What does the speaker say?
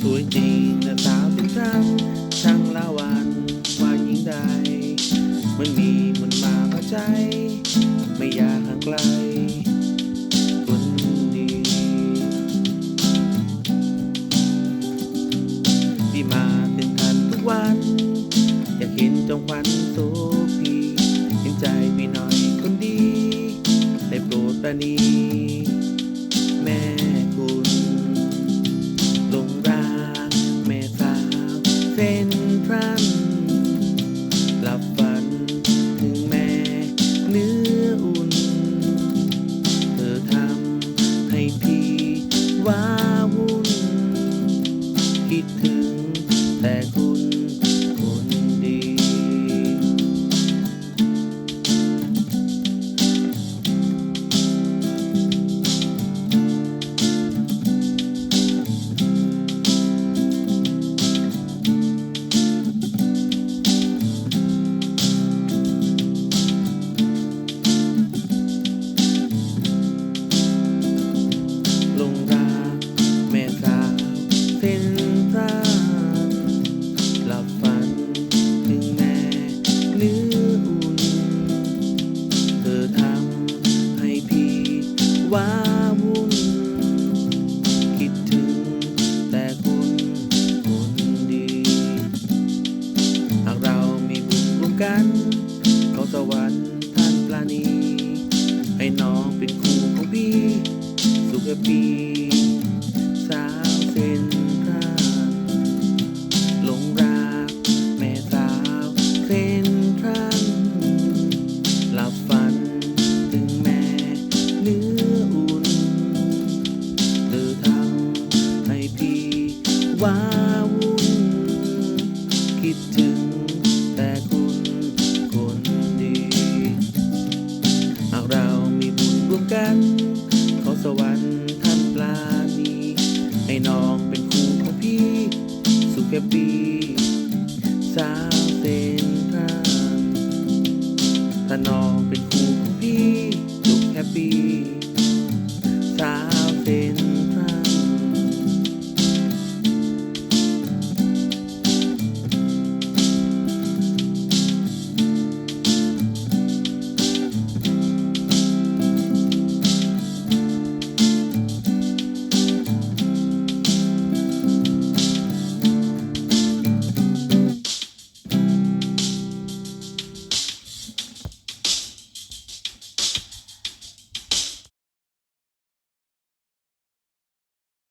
สวยจริงหน้าตาเป็นท่างช่างละวันว่ายิงใด มันมีมันมาประใจ ไม่อยากห่างไกลคนดีที่มาเป็นทันทุกวัน อยากเห็นจงควันโสพีเห็นใจพี่หน่อยคนดีได้โปรดประนี เป็นทรันหลับฝันถึงแม่เนื้ออุ่น เธอทำให้พี่ว่า ว้าวุ่น คิดถึงแต่คุณคนดี หากเรามีบุญร่วมกันเขอสวรรค์ท่านปลานี ให้น้องเป็นครูของพี่ สุขปี ว้าวุ่นคิดถึงแต่คุณคนดีหากเรามีบุญร่วมกันขอสวรรค์ท่านปลานีให้น้องเป็นครูของพี่ สุขแฮปีสาวเต็นทามถ้าน้องเป็น